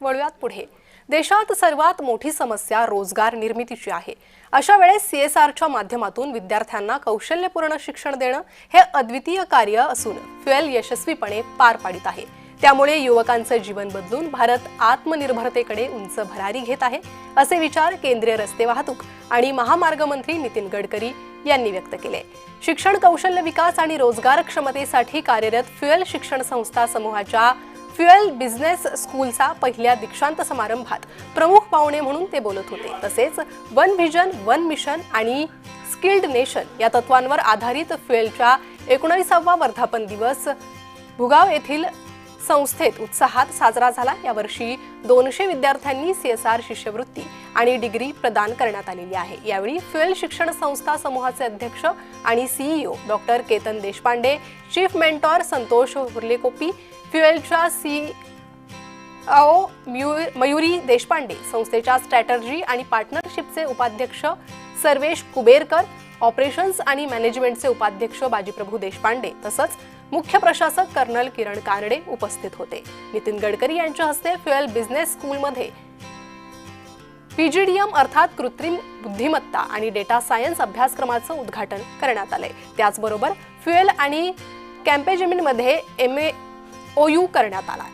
वळूयात पुढे. देशात सर्वात मोठी समस्या रोजगार निर्मितीची आहे. अशा वेळेस सीएसआरच्या माध्यमातून विद्यार्थ्यांना कौशल्यपूर्ण शिक्षण देणं हे अद्वितीय कार्य असून फ्युएल यशस्वीपणे पार पाडित आहे. त्यामुळे युवकांचं जीवन बदलून भारत आत्मनिर्भरतेकडे उंच भरारी घेत आहे असे विचार केंद्रीय रस्ते वाहतूक आणि महामार्ग मंत्री नितीन गडकरी यांनी व्यक्त केले. शिक्षण कौशल्य विकास आणि रोजगार क्षमतेसाठी कार्यरत फ्युएल शिक्षण संस्था समूहाच्या फ्युएल बिझनेस स्कूलचा पहिल्या दीक्षांत समारंभात प्रमुख पाहुणे म्हणून ते बोलत होते. तसेच वन व्हिजन वन मिशन आणि स्किल्ड नेशन या तत्वांवर आधारित फ्युएलच्या एकोणीसावा वर्धापन दिवस भुगाव येथील संस्थेत उत्साहात साजरा झाला. यावर्षी दोनशे विद्यार्थ्यांनी सीएसआर शिष्यवृत्ती आणि डिग्री प्रदान करण्यात आलेली आहे. यावेळी फ्युएल शिक्षण संस्था समूहाचे अध्यक्ष आणि CEO doctor Ketan Deshpande chief mentor Santosh Hurlekopi फ्युएलच्या C O Mayuri Deshpande संस्थेच्या स्ट्रॅटर्जी आणि पार्टनरशिपचे उपाध्यक्ष सर्वेश कुबेरकर ऑपरेशन्स आणि मॅनेजमेंटचे उपाध्यक्ष बाजीप्रभू देशपांडे तसंच मुख्य प्रशासक कर्नल किरण कानडे उपस्थित होते. नितीन गडकरी यांच्या हस्ते फ्युएल बिझनेस स्कूलमध्ये पीजीडीएम अर्थात कृत्रिम बुद्धिमत्ता आणि डेटा सायन्स अभ्यासक्रमाचं उद्घाटन करण्यात आलंय. त्याचबरोबर फ्युएल आणि कॅम्पेजेमिनमध्ये एम ए ओ यू करण्यात आला